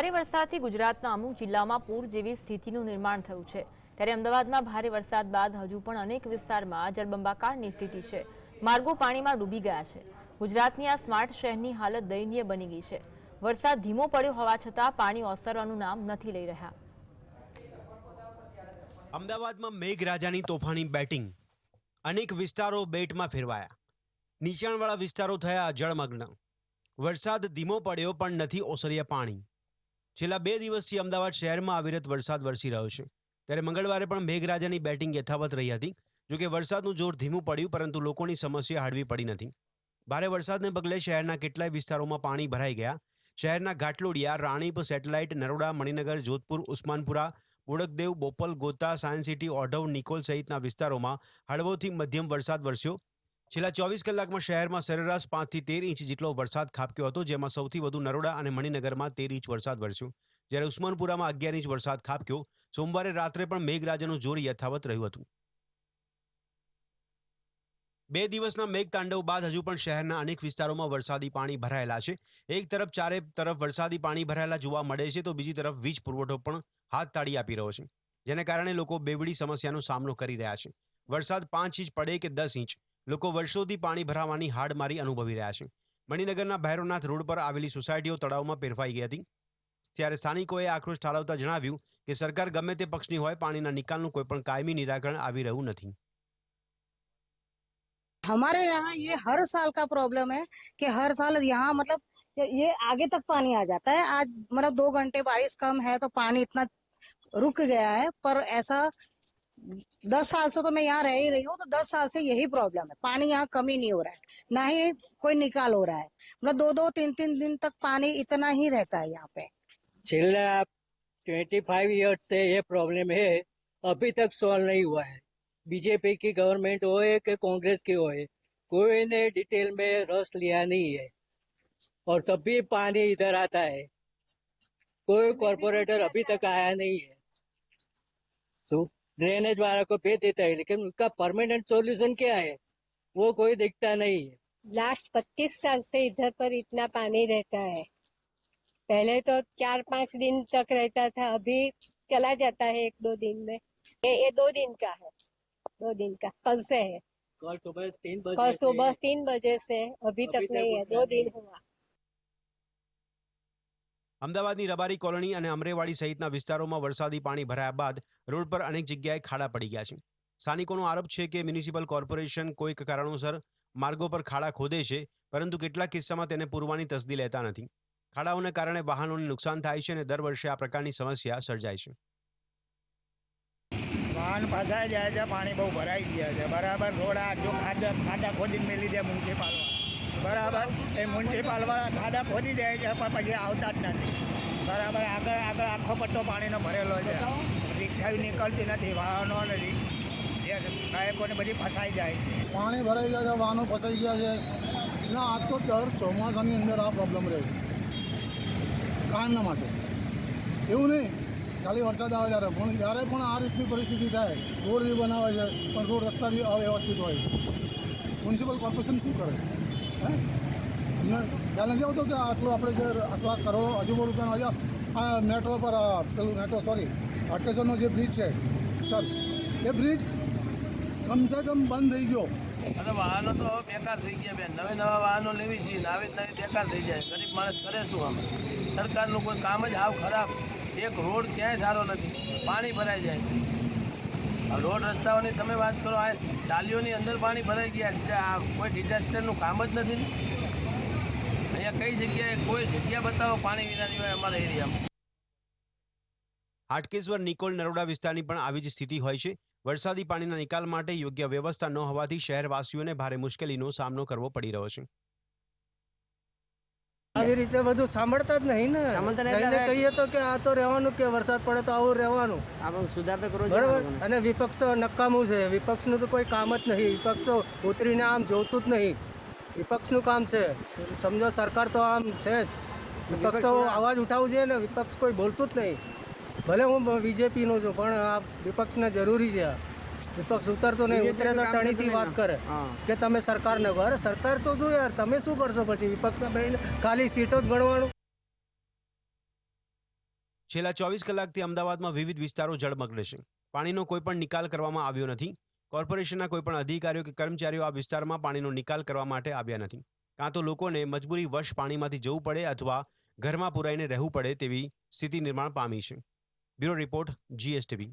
ભારે વરસાદથી ગુજરાતના અમુક જિલ્લામાં પૂર જેવી સ્થિતિનું નિર્માણ થયું છે. ત્યારે અમદાવાદમાં ભારે વરસાદ બાદ હજુ પણ અનેક વિસ્તારમાં જળબંબાકારની સ્થિતિ છે. માર્ગો પાણીમાં ડૂબી ગયા છે. ગુજરાતની આ સ્માર્ટ શહેરની હાલત દયનીય બની ગઈ છે. વરસાદ ધીમો પડ્યો હોવા છતાં પાણી ઓસરવાનું નામ નથી લઈ રહ્યા. અમદાવાદમાં મેઘરાજાની તોફાની બેટિંગ. અનેક વિસ્તારો બેટમાં ફેરવાયા. નીચાણવાળા વિસ્તારો થયા જળમગ્ન. વરસાદ ધીમો પડ્યો પણ નથી ઓસર્યા પાણી. છેલ્લા બે દિવસથી અમદાવાદ શહેરમાં અવિરત વરસાદ વરસી રહ્યો છે. ત્યારે મંગળવારે પણ મેઘરાજાની બેટિંગ યથાવત રહી હતી જોકે વરસાદનું જોર ધીમું પડ્યું, પરંતુ લોકોની સમસ્યા હળવી પડી નથી. ભારે વરસાદને પગલે શહેરના કેટલાય વિસ્તારોમાં પાણી ભરાઈ ગયા. શહેરના Ghatlodia, Ranip, Satellite, Naroda, Maninagar, Jodhpur, Usmanpura Bodakdev Bopal, Gota, Science City, Odhav, Nikol સહિતના વિસ્તારોમાં હળવોથી મધ્યમ વરસાદ વરસ્યો. છેલ્લા ચોવીસ કલાકમાં શહેરમાં સરેરાશ પાંચથી તેર ઇંચ જેટલો વરસાદ ખાબક્યો હતો, જેમાં સૌથી વધુ નરોડા અને મણિનગરમાં તેર ઇંચ વરસાદ વરસ્યો. જ્યારે ઉસ્માનપુરામાં અગિયાર ઇંચ વરસાદ ખાબક્યો, સોમવારે રાત્રે પણ મેઘરાજાનું જોર યથાવત રહ્યું હતું. બે દિવસના મેઘતાંડવ બાદ હજુ પણ શહેરના અનેક વિસ્તારોમાં વરસાદી પાણી ભરાયેલા છે. એક તરફ ચારે તરફ વરસાદી પાણી ભરાયેલા જોવા મળે છે, તો બીજી તરફ વીજ પુરવઠો પણ હાથ તાળી આપી રહ્યો છે. જેને કારણે લોકો બેવડી સમસ્યાનો સામનો કરી રહ્યા છે. વરસાદ પાંચ ઇંચ પડે કે દસ ઇંચ? લોકો વર્ષોથી પાણી ભરાવાની હાડમારી અનુભવી રહ્યા છે મણિનગરના ભૈરવનાથ રોડ પર આવેલી સોસાયટીઓ તળાવમાં ફેરફાઈ ગઈ હતી ત્યારે સ્થાનિકોએ આક્રોશ ઠાલવતા જણાવ્યું કે સરકાર ગમે તે પક્ષની હોય પાણીના નિકાલનું કોઈ પણ કાયમી નિરાકરણ આવી રહ્યું નથી हमारे यहाँ ये हर साल का प्रॉब्लम है कि हर साल यहाँ मतलब ये ये आगे तक पानी आ जाता है आज मतलब दो घंटे बारिश कम है तो पानी इतना रुक गया है पर ऐसा दस साल से तो मैं यहाँ रह ही रही हूँ तो दस साल से यही प्रॉब्लम है। पानी यहाँ कमी नहीं हो रहा है ना ही कोई निकाल हो रहा है। मतलब दो दो तीन तीन दिन तक पानी इतना ही रहता है यहाँ पे। छेल्ला ट्वेंटी फाइव ईयर्स से ये प्रॉब्लम है अभी तक सॉल्व नहीं हुआ है। बीजेपी की गवर्नमेंट हो कि कांग्रेस की हो कोई ने डिटेल में रस लिया नहीं है। और सभी पानी इधर आता है। कोई कॉरपोरेटर अभी तक आया नहीं है। तो ड्रेनेज वाला को भेज देता है लेकिन उसका परमानेंट सॉल्यूशन क्या है? वो कोई दिखता नहीं है। लास्ट पच्चीस साल से इधर पर इतना पानी रहता है। पहले तो चार पाँच दिन तक रहता था अभी चला जाता है एक दो दिन में। ये, ये दो दिन का है। दो दिन का कल से है। कल सुबह तीन बजे कल से सुबह तीन बजे से अभी अभी तक नहीं है दो दिन हुआ। અમદાવાદની રબારી કોલોની અને અમરેવાડી સહિતના વિસ્તારોમાં વરસાદી પાણી ભરાયા બાદ રોડ પર અનેક જગ્યાએ ખાડા પડી ગયા છે. સ્થાનિકોનો આરોપ છે કે મ્યુનિસિપલ કોર્પોરેશન કોઈક કારણોસર માર્ગો પર ખાડા ખોદે છે, પરંતુ કેટલાક કિસ્સામાં તેને પૂરવાની તસદી લેતા નથી. ખાડાઓને કારણે વાહનોને નુકસાન થાય છે અને દર વર્ષે આ પ્રકારની સમસ્યા સર્જાય છે. વાહન ફસાઈ જાય છે, પાણી બહુ ભરાઈ ગયા છે. બરાબર રોડ આ જો ખાડા ખાડા ખોદીને મેલી દે મ્યુનિસિપાલ બરાબર. એ મ્યુનિસિપાલવાળા ખાડા ખોદી જાય છે, પણ પછી આવતા જ નથી. બરાબર, આગળ આગળ આખો પટ્ટો પાણીનો ભરેલો છે. રિક્ષા નીકળતી નથી વાહનો અને ગાયકોને બધી ફસાઈ જાય છે. પાણી ભરાઈ ગયા છે, વાહનો ફસાઈ ગયા છે. ના આજ તો દર ચોમાસાની અંદર આ પ્રોબ્લેમ રહે છે. કાયમના માટે. એવું નહીં, ખાલી વરસાદ આવે ત્યારે. પણ જ્યારે પણ આ રીતની પરિસ્થિતિ થાય, રોડ બી બનાવે છે, પણ રોડ રસ્તા બી અવ્યવસ્થિત હોય મ્યુનિસિપલ કોર્પોરેશન શું કરે? હે? અમને ખ્યાલ નથી આવતો કે આટલું આપણે જે આટલા કરોડો અજુબો રૂપિયાનો આજે આ મેટ્રો પર પેલું મેટ્રો સોરી અટકેશ્વરનો જે બ્રિજ છે સર એ બ્રિજ કમસે કમ બંધ થઈ ગયો. અને વાહનો તો હવે બેકાર થઈ ગયા બેન. નવે નવા વાહનો લેવી છીએ નવી જ નવી બેકાર થઈ જાય. ગરીબ માણસ કરે શું આમ? સરકારનું કોઈ કામ જ આવ ખરાબ. એક રોડ ક્યાંય સારો નથી. પાણી ભરાઈ જાય. રોડ રસ્તાઓની તમે વાત કરો, આ ચાલીઓની અંદર પાણી ભરાઈ ગયા આ કોઈ ડિઝાસ્ટરનું કામ જ નથી. અહીંયા કઈ જગ્યાએ કોઈ જગ્યા બતાવો પાણી વિનાની હોય અમારા એરિયામાં. હાટકેશ્વર નિકોલ નરોડા વિસ્તારની પણ આવી જ સ્થિતિ હોય છે. વરસાદી પાણીના નિકાલ માટે યોગ્ય વ્યવસ્થા ન હોવાથી શહેરવાસીઓને ભારે મુશ્કેલીનો સામનો કરવો પડી રહ્યો છે. આવી રીતે બધું સાંભળતા જ નહીં ને. જઈને કહીએ તો કે આ તો રહેવાનું કે વરસાદ પડે તો આવું રહેવાનું. સુધાર તો કરવો બરાબર? અને વિપક્ષ નકામું છે. વિપક્ષનું તો કોઈ કામ જ નહીં. વિપક્ષ તો ઉતરીને આમ જોતું જ નહીં. વિપક્ષનું કામ છે. સમજો સરકાર તો આમ છે જ. વિપક્ષ તો અવાજ ઉઠાવવું જોઈએ ને. વિપક્ષ કોઈ બોલતું જ નહીં. ભલે હું બીજેપીનો છું પણ આ વિપક્ષને જરૂરી છે વિપક્ષ ઉતરતો નહીં ઉતરે તો ટણીથી વાત કરે. કે તમે સરકારને કહો અરે સરકાર તો શું યાર તમે શું કરશો પછી? વિપક્ષના બેન ખાલી સીટો જ ગણવાનું? છેલ્લા ચોવીસ કલાકથી અમદાવાદમાં વિવિધ વિસ્તારો જળમગ્ન છે. પાણીનો કોઈ પણ નિકાલ કરવામાં આવ્યો નથી. કોર્પોરેશનના કોઈ પણ અધિકારીઓ કે કર્મચારીઓ આ વિસ્તારમાં પાણીનો નિકાલ કરવા માટે આવ્યા નથી. કાં તો લોકોને મજબૂરી વશ પાણીમાંથી જવું પડે અથવા ઘરમાં પુરાઈને રહેવું પડે તેવી સ્થિતિ નિર્માણ પામી છે. Bureau report GSTV.